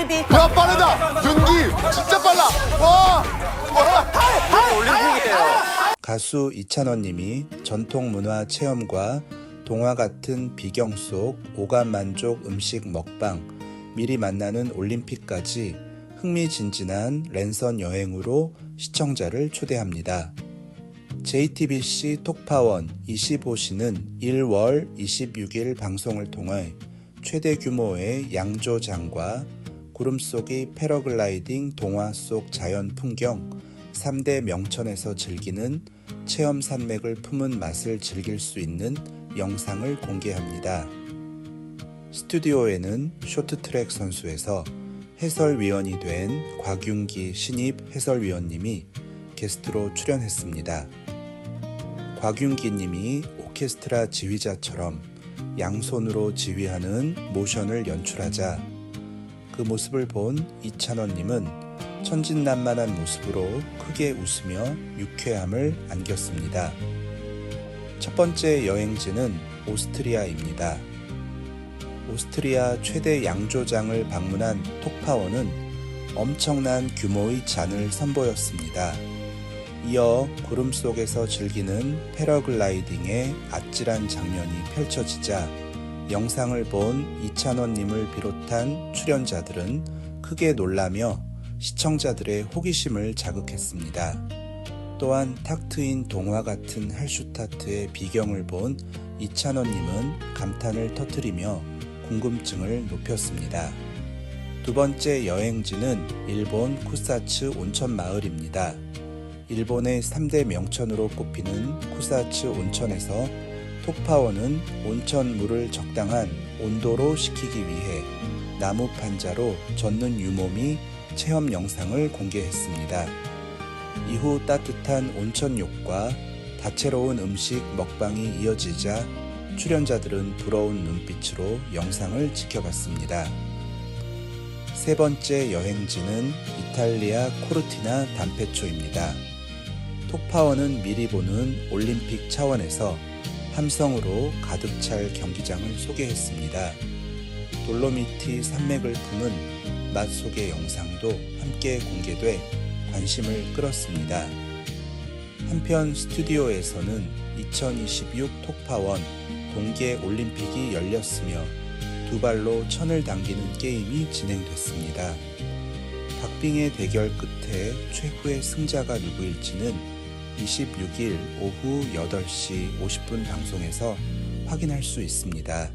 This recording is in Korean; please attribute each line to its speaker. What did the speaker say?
Speaker 1: 올림픽.
Speaker 2: 야 빠르다. 윤기 진짜 빨라. 와.
Speaker 3: 가수 이찬원님이 전통 문화 체험과 동화 같은 비경 속 오감 만족 음식 먹방, 미리 만나는 올림픽까지 흥미진진한 랜선 여행으로 시청자를 초대합니다. JTBC 톡파원 25시는 1월 26일 방송을 통해 최대 규모의 양조장과 구름 속의 패러글라이딩 동화 속 자연 풍경 3대 명천에서 즐기는 체험 산맥을 품은 맛을 즐길 수 있는 영상을 공개합니다. 스튜디오에는 쇼트트랙 선수에서 해설위원이 된 곽윤기 신입 해설위원님이 게스트로 출연했습니다. 곽윤기 님이 오케스트라 지휘자처럼 양손으로 지휘하는 모션을 연출하자 그 모습을 본 이찬원 님은 천진난만한 모습으로 크게 웃으며 유쾌함을 안겼습니다. 첫 번째 여행지는 오스트리아입니다. 오스트리아 최대 양조장을 방문한 톡파워는 엄청난 규모의 잔을 선보였습니다. 이어 구름 속에서 즐기는 패러글라이딩의 아찔한 장면이 펼쳐지자 영상을 본 이찬원님을 비롯한 출연자들은 크게 놀라며 시청자들의 호기심을 자극했습니다. 또한 탁 트인 동화 같은 할슈타트의 비경을 본 이찬원님은 감탄을 터뜨리며 궁금증을 높였습니다. 두 번째 여행지는 일본 쿠사츠 온천 마을입니다. 일본의 3대 명천으로 꼽히는 쿠사츠 온천에서 톡파워는 온천 물을 적당한 온도로 식히기 위해 나무 판자로 젓는 유모미 체험 영상을 공개했습니다. 이후 따뜻한 온천욕과 다채로운 음식 먹방이 이어지자 출연자들은 부러운 눈빛으로 영상을 지켜봤습니다. 세 번째 여행지는 이탈리아 코르티나 담페초입니다. 톡파워는 미리 보는 올림픽 차원에서 함성으로 가득 찰 경기장을 소개했습니다. 돌로미티 산맥을 품은 맛 속의 영상도 함께 공개돼 관심을 끌었습니다. 한편 스튜디오에서는 2026 톡파원 동계 올림픽이 열렸으며 두 발로 천을 당기는 게임이 진행됐습니다. 박빙의 대결 끝에 최후의 승자가 누구일지는 26일 오후 8시 50분 방송에서 확인할 수 있습니다.